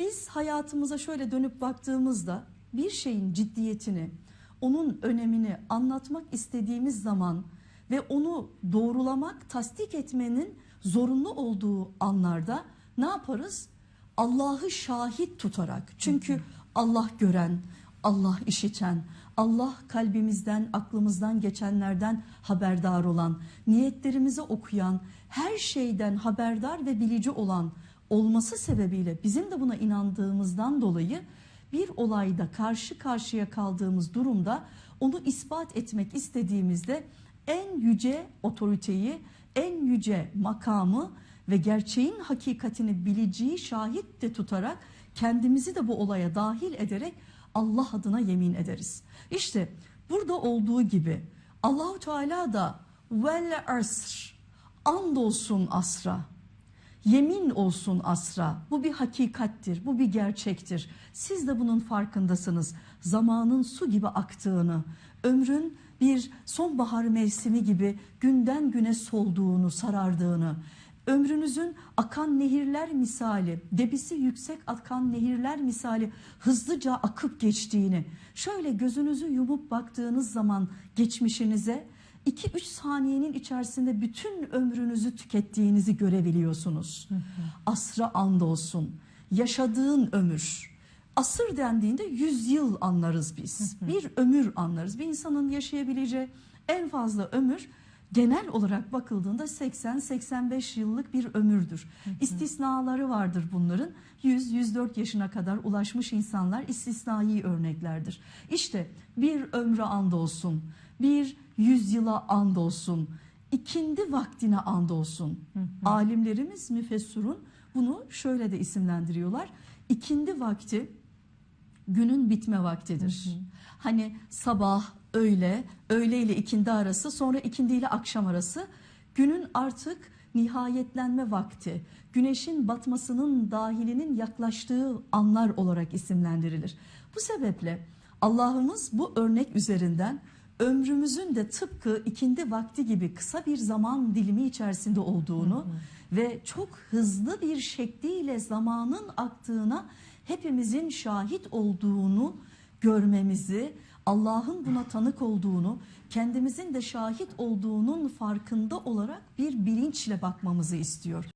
Biz hayatımıza şöyle dönüp baktığımızda bir şeyin ciddiyetini, onun önemini anlatmak istediğimiz zaman ve onu doğrulamak, tasdik etmenin zorunlu olduğu anlarda ne yaparız? Allah'ı şahit tutarak. Çünkü Allah gören, Allah işiten, Allah kalbimizden, aklımızdan geçenlerden haberdar olan, niyetlerimizi okuyan, her şeyden haberdar ve bilici olan olması sebebiyle bizim de buna inandığımızdan dolayı bir olayda karşı karşıya kaldığımız durumda onu ispat etmek istediğimizde en yüce otoriteyi, en yüce makamı ve gerçeğin hakikatini bileceği şahit de tutarak kendimizi de bu olaya dahil ederek Allah adına yemin ederiz. İşte burada olduğu gibi Allahu Teala da vel asr andolsun asra Yemin olsun asra. Bu bir hakikattir, bu bir gerçektir. Siz de bunun farkındasınız. Zamanın su gibi aktığını, ömrün bir sonbahar mevsimi gibi günden güne solduğunu, sarardığını, ömrünüzün akan nehirler misali, debisi yüksek akan nehirler misali hızlıca akıp geçtiğini, şöyle gözünüzü yumup baktığınız zaman geçmişinize 2-3 saniyenin içerisinde bütün ömrünüzü tükettiğinizi görebiliyorsunuz. Asra andolsun. Yaşadığın ömür. Asır dendiğinde 100 yıl anlarız biz. Bir ömür anlarız. Bir insanın yaşayabileceği en fazla ömür genel olarak bakıldığında 80-85 yıllık bir ömürdür. İstisnaları vardır bunların. 100-104 yaşına kadar ulaşmış insanlar istisnai örneklerdir. İşte bir ömre andolsun, bir yüzyıla andolsun, ikindi vaktine andolsun. Alimlerimiz müfessirun bunu şöyle de isimlendiriyorlar. İkindi vakti günün bitme vaktidir. Hani sabah, öğle, öğle ile ikindi arası, sonra ikindi ile akşam arası günün artık nihayetlenme vakti, güneşin batmasının dahilinin yaklaştığı anlar olarak isimlendirilir. Bu sebeple Allah'ımız bu örnek üzerinden ömrümüzün de tıpkı ikindi vakti gibi kısa bir zaman dilimi içerisinde olduğunu ve çok hızlı bir şekliyle zamanın aktığına hepimizin şahit olduğunu görmemizi, Allah'ın buna tanık olduğunu, kendimizin de şahit olduğunun farkında olarak bir bilinçle bakmamızı istiyor.